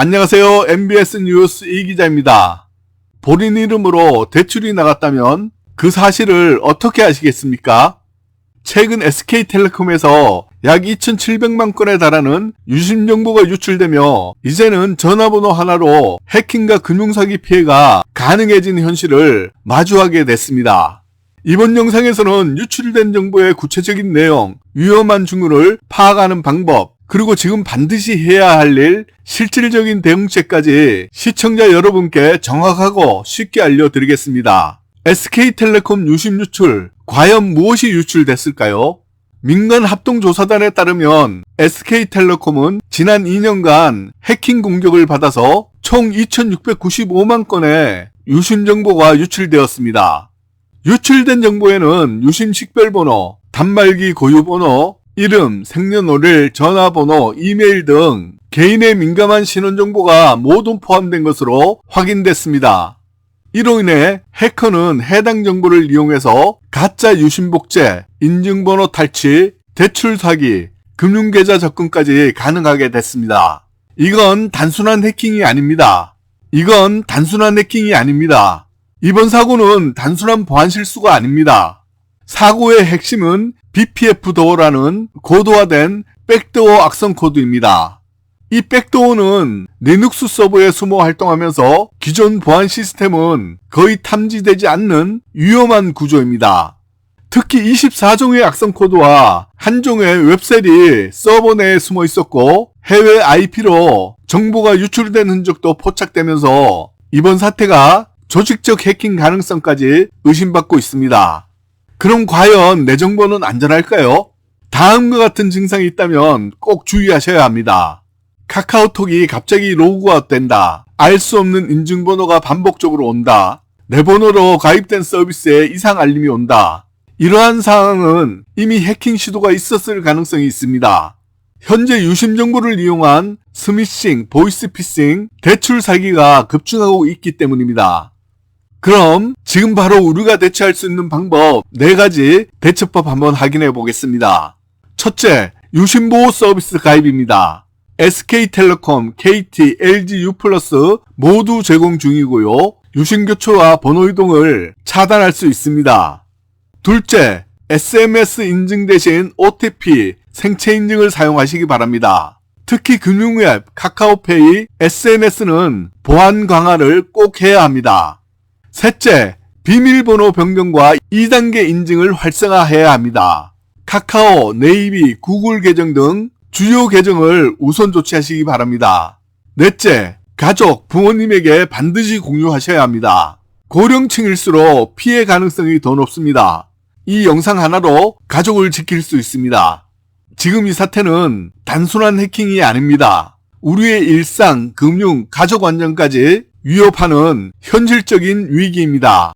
안녕하세요. MBS 뉴스 이 기자입니다. 본인 이름으로 대출이 나갔다면 그 사실을 어떻게 아시겠습니까? 최근 SK텔레콤에서 약 2,700만 건에 달하는 유심 정보가 유출되며 이제는 전화번호 하나로 해킹과 금융사기 피해가 가능해진 현실을 마주하게 됐습니다. 이번 영상에서는 유출된 정보의 구체적인 내용, 위험한 징후를 파악하는 방법, 그리고 지금 반드시 해야 할 일, 실질적인 대응책까지 시청자 여러분께 정확하고 쉽게 알려드리겠습니다. SK텔레콤 유심 유출, 과연 무엇이 유출됐을까요? 민간 합동조사단에 따르면 SK텔레콤은 지난 2년간 해킹 공격을 받아서 총 2,695만 건의 유심 정보가 유출되었습니다. 유출된 정보에는 유심 식별번호, 단말기 고유번호, 이름, 생년월일, 전화번호, 이메일 등 개인의 민감한 신원 정보가 모두 포함된 것으로 확인됐습니다. 이로 인해 해커는 해당 정보를 이용해서 가짜 유심 복제, 인증번호 탈취, 대출 사기, 금융계좌 접근까지 가능하게 됐습니다. 이건 단순한 해킹이 아닙니다. 이건 단순한 해킹이 아닙니다. 이번 사고는 단순한 보안 실수가 아닙니다. 사고의 핵심은 BPF 도어라는 고도화된 백도어 악성 코드입니다. 이 백도어는 리눅스 서버에 숨어 활동하면서 기존 보안 시스템은 거의 탐지되지 않는 위험한 구조입니다. 특히 24종의 악성 코드와 한 종의 웹셀이 서버 내에 숨어 있었고 해외 IP로 정보가 유출된 흔적도 포착되면서 이번 사태가 조직적 해킹 가능성까지 의심받고 있습니다. 그럼 과연 내 정보는 안전할까요? 다음과 같은 증상이 있다면 꼭 주의하셔야 합니다. 카카오톡이 갑자기 로그아웃 된다. 알 수 없는 인증번호가 반복적으로 온다. 내 번호로 가입된 서비스에 이상 알림이 온다. 이러한 상황은 이미 해킹 시도가 있었을 가능성이 있습니다. 현재 유심 정보를 이용한 스미싱, 보이스피싱, 대출 사기가 급증하고 있기 때문입니다. 그럼 지금 바로 우리가 대처할 수 있는 방법 4가지 대처법 한번 확인해 보겠습니다. 첫째, 유심보호 서비스 가입입니다. SK텔레콤, KT, LG U 모두 제공 중이고요. 유심교초와 번호 이동을 차단할 수 있습니다. 둘째, SMS 인증 대신 OTP, 생체 인증을 사용하시기 바랍니다. 특히 금융앱, 카카오페이, SNS는 보안 강화를 꼭 해야 합니다. 셋째, 비밀번호 변경과 2단계 인증을 활성화해야 합니다. 카카오, 네이비, 구글 계정 등 주요 계정을 우선 조치하시기 바랍니다. 넷째, 가족, 부모님에게 반드시 공유하셔야 합니다. 고령층일수록 피해 가능성이 더 높습니다. 이 영상 하나로 가족을 지킬 수 있습니다. 지금 이 사태는 단순한 해킹이 아닙니다. 우리의 일상, 금융, 가족 안전까지 위협하는 현실적인 위기입니다.